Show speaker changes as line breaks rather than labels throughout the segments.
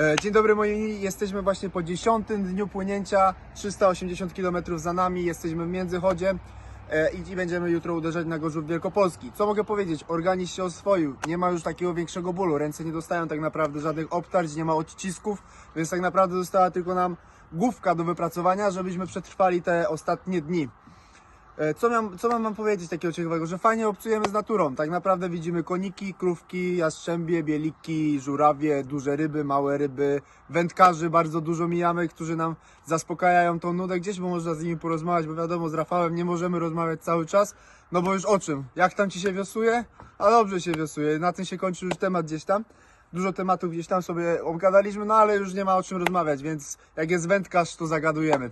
E, Dzień dobry moi, jesteśmy właśnie po 10 dniu płynięcia, 380 km za nami, jesteśmy w Międzychodzie e, i będziemy jutro uderzać na Gorzów Wielkopolski. Co mogę powiedzieć? Organizm się oswoił, nie ma już takiego większego bólu, ręce nie dostają tak naprawdę żadnych obtarć, nie ma odcisków, więc tak naprawdę została tylko nam główka do wypracowania, żebyśmy przetrwali te ostatnie dni. E, Co mam, co mam wam powiedzieć takiego ciekawego, że fajnie obcujemy z naturą. Tak naprawdę widzimy koniki, krówki, jastrzębie, bieliki, żurawie, duże ryby, małe ryby, wędkarzy bardzo dużo mijamy, którzy nam zaspokajają tą nudę gdzieś, można z nimi porozmawiać, bo wiadomo, z Rafałem nie możemy rozmawiać cały czas, no bo już o czym? Jak tam ci się wiosuje? A dobrze się wiosuje, na tym się kończy już temat gdzieś tam. Dużo tematów gdzieś tam sobie obgadaliśmy, no ale już nie ma o czym rozmawiać, więc jak jest wędkarz, to zagadujemy.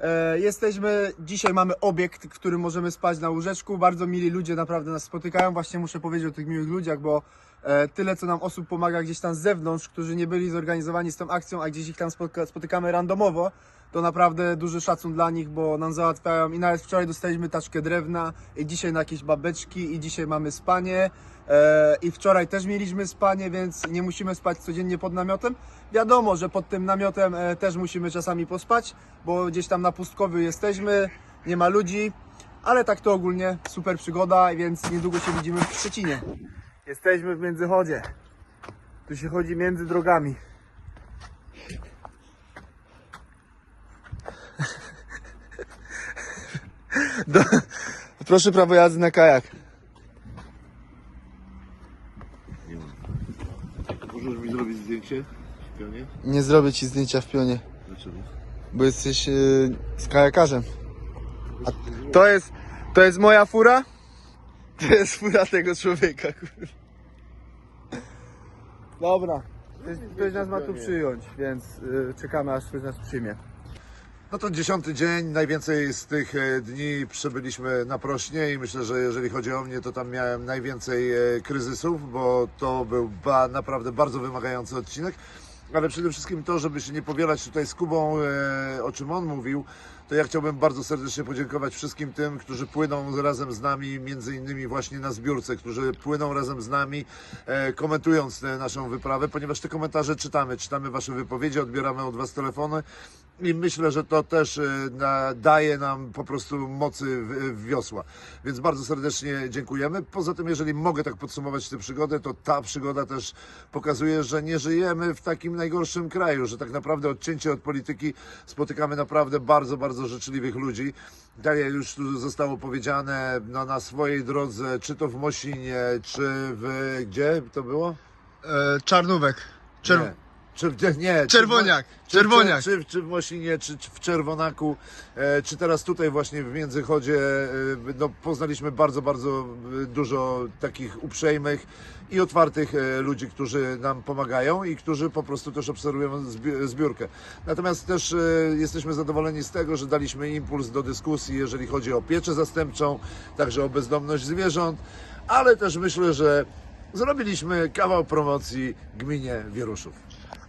E, Jesteśmy, dzisiaj mamy obiekt, w którym możemy spać na łóżeczku. Bardzo mili ludzie naprawdę nas spotykają. Właśnie muszę powiedzieć o tych miłych ludziach, bo tyle co nam osób pomaga gdzieś tam z zewnątrz, którzy nie byli zorganizowani z tą akcją, a gdzieś ich tam spotykamy randomowo, to naprawdę duży szacun dla nich, bo nam załatwiają i nawet wczoraj dostaliśmy taczkę drewna i dzisiaj na jakieś babeczki i dzisiaj mamy spanie e, i wczoraj też mieliśmy spanie, więc nie musimy spać codziennie pod namiotem. Wiadomo, że pod tym namiotem e, też musimy czasami pospać, bo gdzieś tam na pustkowiu jesteśmy, nie ma ludzi, ale tak to ogólnie super przygoda, więc niedługo się widzimy w Szczecinie. Jesteśmy w Międzychodzie. Tu się chodzi między drogami. Do, proszę prawo jazdy na kajak.
Możesz mi zrobić zdjęcie? w pionie?
Nie zrobię ci zdjęcia w pionie,
Dlaczego?
bo jesteś yy, z kajakarzem. A to jest, to jest moja fura? To jest fura tego człowieka, kurwa. Dobra, ktoś, ktoś nas ma tu przyjąć, więc yy, czekamy aż ktoś nas przyjmie.
No to dziesiąty dzień, najwięcej z tych e, dni przebyliśmy na Prośnie i myślę, że jeżeli chodzi o mnie, to tam miałem najwięcej e, kryzysów, bo to był ba, naprawdę bardzo wymagający odcinek. Ale przede wszystkim to, żeby się nie powielać tutaj z Kubą, e, o czym on mówił, to ja chciałbym bardzo serdecznie podziękować wszystkim tym, którzy płyną razem z nami, między innymi właśnie na zbiórce, którzy płyną razem z nami, e, komentując naszą wyprawę, ponieważ te komentarze czytamy, czytamy Wasze wypowiedzi, odbieramy od Was telefony i myślę, że to też e, daje nam po prostu mocy w, wiosła. Więc bardzo serdecznie dziękujemy. Poza tym, jeżeli mogę tak podsumować tę przygodę, to ta przygoda też pokazuje, że nie żyjemy w takim najgorszym kraju, że tak naprawdę odcięcie od polityki spotykamy naprawdę bardzo, bardzo życzliwych ludzi. Tak jak już tu zostało powiedziane, no, na swojej drodze, czy to w Mosinie, czy w... gdzie to było?
E, czarnówek.
Czy w, nie, czy w-
Czerwoniak,
Czy,
Czerwoniak.
Czy, czy, czy w Mosinie, czy, czy w Czerwonaku, e, czy teraz tutaj właśnie w Międzychodzie, e, no, poznaliśmy bardzo, bardzo e, dużo takich uprzejmych i otwartych e, ludzi, którzy nam pomagają i którzy po prostu też obserwują zbi- zbiórkę. Natomiast też e, jesteśmy zadowoleni z tego, że daliśmy impuls do dyskusji, jeżeli chodzi o pieczę zastępczą, także o bezdomność zwierząt, ale też myślę, że zrobiliśmy kawał promocji gminie Wieruszów.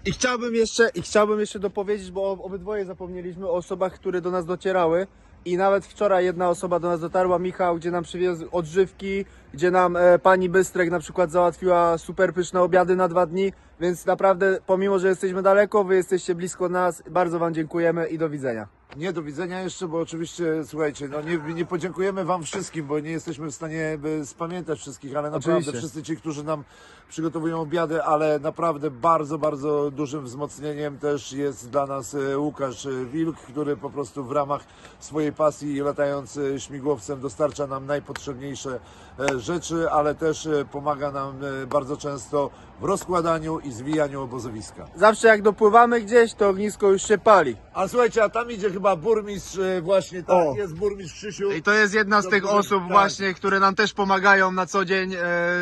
I chciałbym jeszcze, i chciałbym jeszcze dopowiedzieć, bo obydwoje zapomnieliśmy o osobach, które do nas docierały. I nawet wczoraj jedna osoba do nas dotarła, Michał, gdzie nam przywiózł odżywki, gdzie nam e, pani Bystrek na przykład załatwiła super pyszne obiady na dwa dni. Więc naprawdę, pomimo, że jesteśmy daleko, wy jesteście blisko nas, bardzo wam dziękujemy i do widzenia.
Nie, do widzenia jeszcze, bo oczywiście, słuchajcie, no nie, nie podziękujemy Wam wszystkim, bo nie jesteśmy w stanie by spamiętać wszystkich, ale naprawdę
Oczywiście.
wszyscy ci, którzy nam przygotowują obiady, ale naprawdę bardzo, bardzo dużym wzmocnieniem też jest dla nas e, Łukasz e, Wilk, który po prostu w ramach swojej pasji latając e, śmigłowcem dostarcza nam najpotrzebniejsze e, rzeczy, ale też e, pomaga nam e, bardzo często w rozkładaniu i zwijaniu obozowiska.
Zawsze jak dopływamy gdzieś, to ognisko już się pali.
A słuchajcie, a tam idzie chyba burmistrz, e, właśnie tak,
O.
jest burmistrz Krzysiu.
I to jest jedna z
To
tych
były-
osób
tak.
właśnie, które nam też pomagają na co dzień e,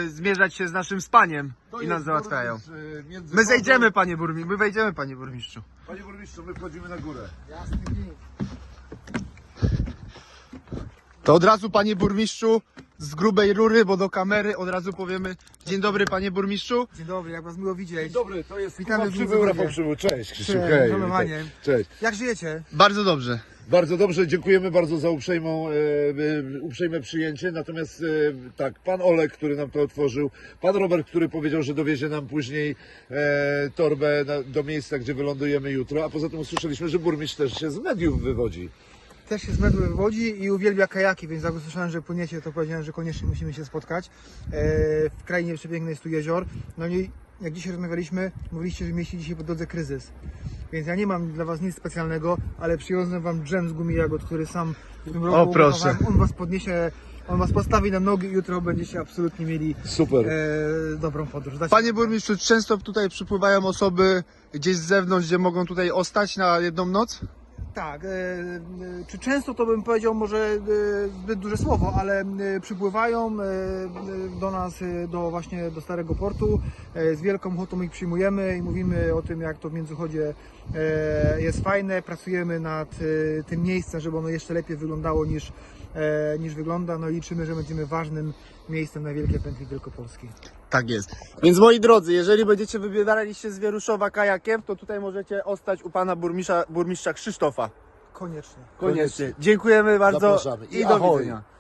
zmierzać się z naszym spaniem
To
i
jest
nas załatwiają.
burmistrz, e, między
My zejdziemy, panie burmistrzu, my wejdziemy, panie burmistrzu.
Panie burmistrzu, my wchodzimy na górę.
To od razu, panie burmistrzu, z grubej rury, bo do kamery od razu powiemy Dzień dobry, panie burmistrzu.
Dzień dobry, jak was miło widzieć.
Dobry, to jest
Witamy
Kuba Przybył. Rafał Przybył. Cześć Krzysiu,
Cześć,
hej. Cześć.
Jak żyjecie?
Bardzo dobrze.
Bardzo dobrze, dziękujemy bardzo za uprzejmą, e, e, uprzejme przyjęcie. Natomiast e, tak, pan Olek, który nam to otworzył, pan Robert, który powiedział, że dowiezie nam później e, torbę na, do miejsca, gdzie wylądujemy jutro, a poza tym usłyszeliśmy, że burmistrz też się z mediów wywodzi.
Też się z Medły wywodzi i uwielbia kajaki, więc jak usłyszałem, że płyniecie, to powiedziałem, że koniecznie musimy się spotkać. E, w krainie przepięknej jest tu jezior. No i jak dzisiaj rozmawialiśmy, mówiliście, że mieści dzisiaj po drodze kryzys. Więc ja nie mam dla Was nic specjalnego, ale przywiozłem Wam dżem z gumi jagód, który sam w tym roku
O, proszę.
On Was podniesie, on Was postawi na nogi i jutro będziecie absolutnie mieli
Super.
e, dobrą podróż. Dacie-
Panie burmistrzu, często tutaj przypływają osoby gdzieś z zewnątrz, gdzie mogą tutaj ostać na jedną noc?
Tak, e, e, czy często to bym powiedział może e, zbyt duże słowo, ale przypływają do nas, do właśnie do Starego Portu, z wielką ochotą ich przyjmujemy i mówimy o tym, jak to w Międzychodzie jest fajne, pracujemy nad tym miejscem, żeby ono jeszcze lepiej wyglądało niż, e, niż wygląda, no i liczymy, że będziemy ważnym miejscem na Wielkiej Pętli Wielkopolskiej.
Tak jest. Więc moi drodzy, jeżeli będziecie wybierali się z Wieruszowa kajakiem, to tutaj możecie ostać u pana burmistrza, burmistrza Krzysztofa.
Koniecznie.
Koniecznie. Dziękujemy bardzo
Zapraszamy.
i,
I
do
ahoj.
widzenia.